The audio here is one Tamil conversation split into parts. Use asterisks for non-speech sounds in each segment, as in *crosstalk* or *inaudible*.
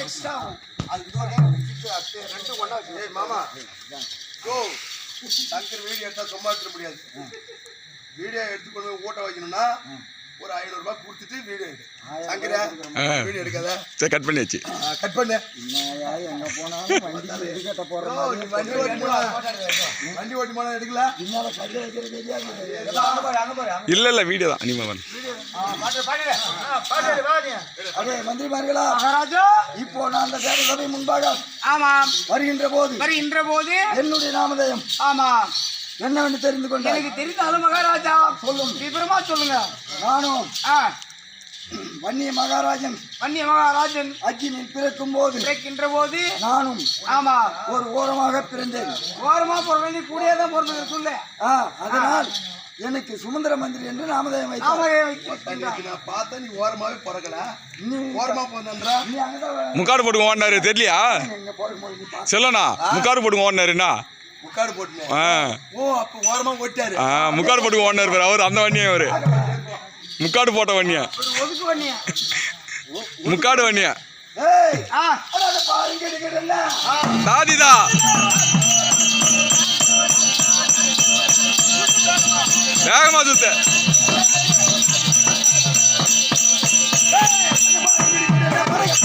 எக்ஸ்ட்ரா அது இன்னொரு நேரம் குடிச்சிட்டு ரெண்டும் ஒண்ணா வச்சு ஏய் மாமா ஓ சங்கர் வீடியோ எடுத்தால் சும்மா எடுத்துட முடியாது வீடியோ எடுத்து கொண்டு போய் ஊட்ட வைக்கணும்னா ஒரு ஐநூறு கொடுத்துட்டு வீடியோ எடு சங்கரா வீடியோ எடுக்காத சரி கட் பண்ணியாச்சு. கட் பண்ணு என்னய்யா, போனாலும் வண்டிக்கு எதுக்கட்ட போற வண்டி ஓட்டி போனா வண்டி ஓட்டி போனா எடுக்கல பின்னால கல்லு வைக்கிறது தெரியாது வீடியோ தான் அனிமா வந்து மந்திரிமார்களா மகாராஜா. இப்போ நான் அந்த சபை முன்பாக ஆமாம். வருகின்ற போது வருகின்ற போது என்னுடைய நாமதயம் ஆமாம். என்னவென்று தெரிந்து கொண்டேன் எனக்கு தெரிந்தாலும் மகாராஜா. சொல்லும். விவரமா சொல்லுங்க. நானும் ஆ, வன்னிய மகாராஜன் வன்னிய மகாராஜன் அக்கினில் பிறக்கும் போது பிறக்கின்ற போது நானும் ஆமா. ஒரு ஓரமாக பிறந்தேன். ஓரமா போற வேண்டிய கூடியே தான் பிறந்தது சொல்லு. அதனால் எனக்கு சுமந்திர மந்திரி என்று நாமதயம் நான் பார்த்தா நீ ஓரமாவே பிறக்கல. நீ ஓரமா முக்காடு போட்டுங்க ஓடினாரு தெரியலையா? செல்லண்ணா முக்காடு போட்டுங்க ஓடினாருண்ணா முக்காடு போட்டுனேன் ஆ. ஓ அப்ப ஓரமா ஓட்டாரு ஆ முக்காடு போட்டுங்க ஓடினாரு பாரு அவர் அந்த வண்டியா அவரு முக்காடு போட்ட வண்டியா முக்காடு வண்டியா ஏய் ஆ. அட பாருங்க எடுக்கறல்ல சாதிதா. வேகமா சுத்த மகாராஜா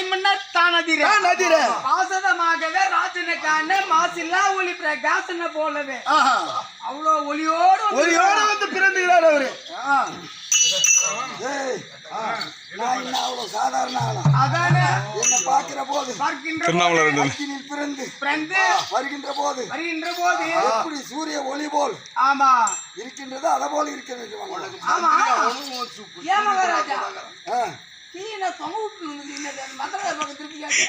படைமன்னர் தானதிர. நதிர பாசதமாகவே ராஜனை காண மாசில்லா ஒளி பிரகாசன போலவே. அவ்வளோ ஒளியோடு வந்து ஒளியோட வந்து பிறந்துகிறார் அவரு. வருகின்ற போது வருகின்ற போது எப்படி சூரிய ஒளி போல் ஆமா. இருக்கின்றது அதை போல் இருக்க வேண்டும் ஆ, கீழே தொங்க விட்டு திருப்பி கேட்டு?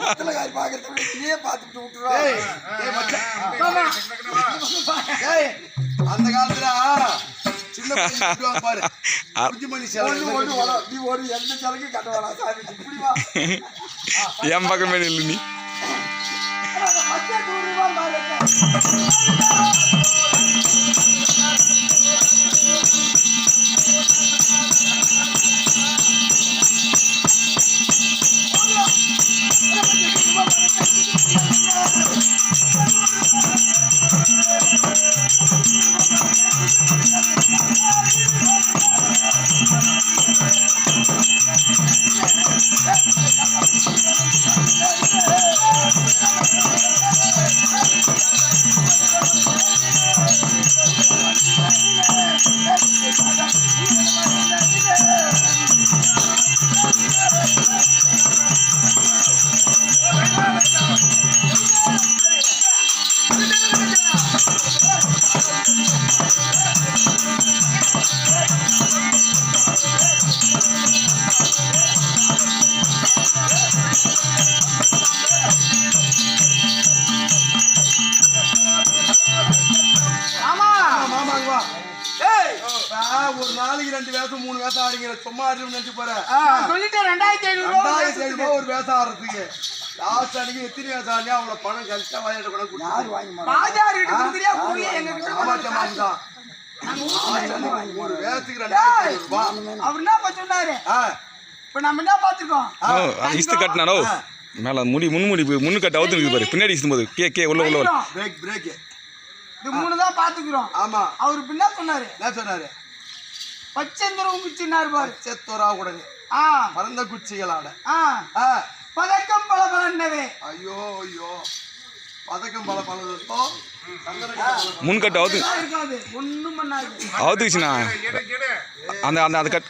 மத்தளக்காரி நீயே பார்த்துட்டு ஏய் மச்சான் ஏய் அந்த காலத்துல சின்ன பாரு. நீ ஒரு எந்த சரக்கு கட்ட வேணாம் சாமி. இப்படி வா. *laughs* என் பக்கமே நில்லு நீ. மச்சா நூறு ரூபாய் ஒரு நாளைக்கு ரெண்டு வேஷம் மூணு வேஷம் ஆடுங்க சும்மா ஆடுறோம் நினைச்சு போறேன். சொல்லிட்டேன் ரெண்டாயிரத்தி ஐநூறு ஒரு வேஷம் ஆடுறதுக்கு. லாஸ்ட் அன்னைக்கு எத்தனை ஆடினா அவங்கள பணம் கழிச்சா வாங்கிட்டு கூட யார் கொடுத்தாரு வாங்கி ராஜார் கிட்ட கொடுக்குறியா பொருள் எங்க கிட்ட. தான் ரூபாய் அவர் என்ன சொன்னாரு? ஆ, இப்ப நம்ம என்ன பாத்துருக்கோம் ஓ இஸ்து கட்டினாரோ மேல முடி முன்முடி முன்னு கட்டு அவுத்து பாரு. பின்னாடி போது. கே கே உள்ள உள்ள. பிரேக் பிரேக் இது மூணு தான் பாத்துக்கிறோம் ஆமா. அவர் என்ன சொன்னாரு? என்ன சொன்னாரு? பச்சைந்தரம் குச்சினாரு பாரு. செத்தோரா உடனே ஆ. பறந்த குச்சிகளாட ஆ. ஆ, பதக்கம் பல பலன்னவே ஐயோ ஐயோ பதக்கம் பல பலதோ முன்கட்டு அவுத்து ஒண்ணும் பண்ணாது. அவுத்துக்குச்சுண்ணா அந்த அந்த அந்த கட்.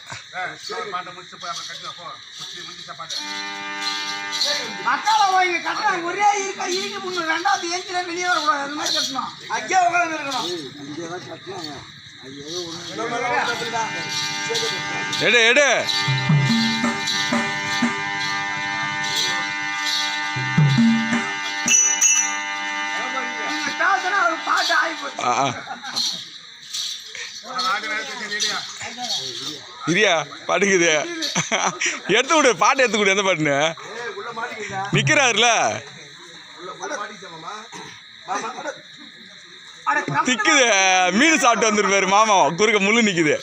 மக்கால வாங்கி கட்டணும் ஒரே இருக்கா? இருக்கு முன்னு ரெண்டாவது ஏஞ்சில வெளியே வரக்கூடாது. அது மாதிரி கட்டணும். அங்கே உட்காந்து இருக்கணும். அது எடு எடு. பேசினா ஒரு பாட்டு இரியா பாட்டுக்குது எடுத்து விடு பாட்டு எடுத்து விடு எந்த பாட்டுன்னு கம்பெனி திக்குது மீன் சாப்பிட்டு வந்துருப்பாரு மாமா குறுக்க முள்ளு நிக்குது